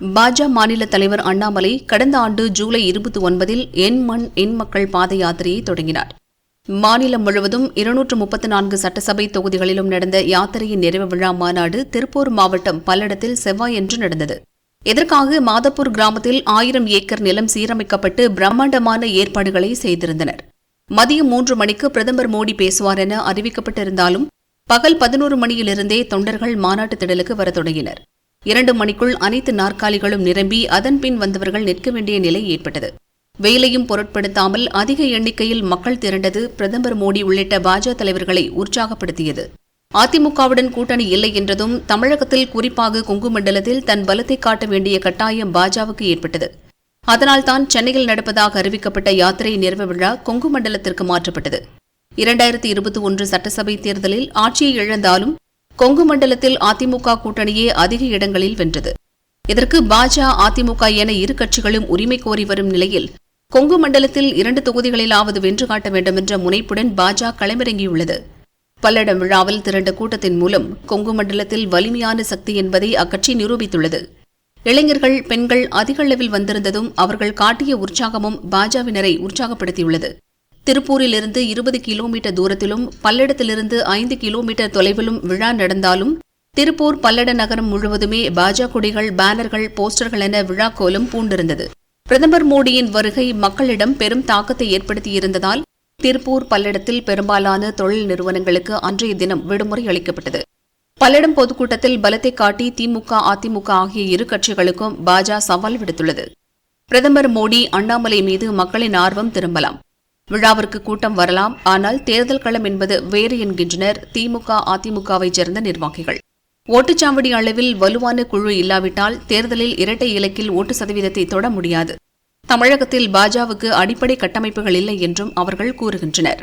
பாஜ மாநில தலைவர் அண்ணாமலை கடந்த ஆண்டு ஜூலை இருபத்தி ஒன்பதில் என் மண் என் மக்கள் பாத யாத்திரையை தொடங்கினார். மாநிலம் முழுவதும் இருநூற்று முப்பத்து நான்கு சட்டசபை தொகுதிகளிலும் நடந்த யாத்திரையின் நிறைவு விழா மாநாடு திருப்பூர் மாவட்டம் பல்லடத்தில் செவ்வாயன்று நடந்தது. இதற்காக மாதப்பூர் கிராமத்தில் ஆயிரம் ஏக்கர் நிலம் சீரமைக்கப்பட்டு பிரம்மாண்டமான ஏற்பாடுகளை செய்திருந்தனர். மதியம் மூன்று மணிக்கு பிரதமர் மோடி பேசுவார் என அறிவிக்கப்பட்டிருந்தாலும் பகல் பதினோரு மணியிலிருந்தே தொண்டர்கள் மாநாட்டு திடலுக்கு வரத் தொடங்கினர். இரண்டு மணிக்குள் அனைத்து நாற்காலிகளும் நிரம்பி அதன் பின் வந்தவர்கள் நிற்க வேண்டிய நிலை ஏற்பட்டது. வெயிலையும் பொருட்படுத்தாமல் அதிக எண்ணிக்கையில் மக்கள் திரண்டது பிரதமர் மோடி உள்ளிட்ட பாஜக தலைவர்களை உற்சாகப்படுத்தியது. அதிமுகவுடன் கூட்டணி இல்லை என்றதும் தமிழகத்தில் குறிப்பாக கொங்கு மண்டலத்தில் தன் பலத்தை காட்ட வேண்டிய கட்டாயம் பாஜகவுக்கு ஏற்பட்டது. அதனால்தான் சென்னையில் நடப்பதாக அறிவிக்கப்பட்ட யாத்திரை நிறைவு விழா கொங்கு மண்டலத்திற்கு மாற்றப்பட்டது. இரண்டாயிரத்தி இருபத்தி ஒன்று சட்டசபை தேர்தலில் ஆட்சியை இழந்தாலும் கொங்கு மண்டலத்தில் அதிமுக கூட்டணியே அதிக இடங்களில் வென்றது. இதற்கு பாஜ அதிமுக என இரு கட்சிகளும் உரிமை கோரி வரும் நிலையில் கொங்கு மண்டலத்தில் இரண்டு தொகுதிகளிலாவது வென்று காட்ட வேண்டுமென்ற முனைப்புடன் பாஜ களமிறங்கியுள்ளது. பல்லடம் விழாவில் திரண்ட கூட்டத்தின் மூலம் கொங்கு மண்டலத்தில் வலிமையான சக்தி என்பதை அக்கட்சி நிரூபித்துள்ளது. இளைஞர்கள் பெண்கள் அதிக அளவில் வந்திருந்ததும் அவர்கள் காட்டிய உற்சாகமும் பாஜவினரை உற்சாகப்படுத்தியுள்ளது. திருப்பூரிலிருந்து இருபது கிலோமீட்டர் தூரத்திலும் பல்லடத்திலிருந்து ஐந்து கிலோமீட்டர் தொலைவிலும் விழா நடந்தாலும் திருப்பூர் பல்லட நகரம் முழுவதுமே பாஜக கொடிகள் பேனர்கள் போஸ்டர்கள் என விழா கோலம் பூண்டிருந்தது. பிரதமர் மோடியின் வருகை மக்களிடம் பெரும் தாக்கத்தை ஏற்படுத்தியிருந்ததால் திருப்பூர் பல்லடத்தில் பெரும்பாலான தொழில் நிறுவனங்களுக்கு அன்றைய தினம் விடுமுறை அளிக்கப்பட்டது. பல்லடம் பொதுக்கூட்டத்தில் பலத்தை காட்டி திமுக அதிமுக ஆகிய இரு கட்சிகளுக்கும் பாஜக சவால் விடுத்துள்ளது. பிரதமர் மோடி அண்ணாமலை மீது மக்களின் ஆர்வம் திரும்பலாம். விழாவிற்கு கூட்டம் வரலாம். ஆனால் தேர்தல் களம் என்பது வேறு என்கின்றனர். திமுக அதிமுகவைச் சேர்ந்த நிர்வாகிகள். ஓட்டுச்சாவடி அளவில் வலுவான குழு இல்லாவிட்டால் தேர்தலில் இரட்டை இலக்கில் ஓட்டு சதவீதத்தை தொட முடியாது. தமிழகத்தில் பாஜகவுக்கு அடிப்படை கட்டமைப்புகள் இல்லை என்றும் அவர்கள் கூறுகின்றனர்.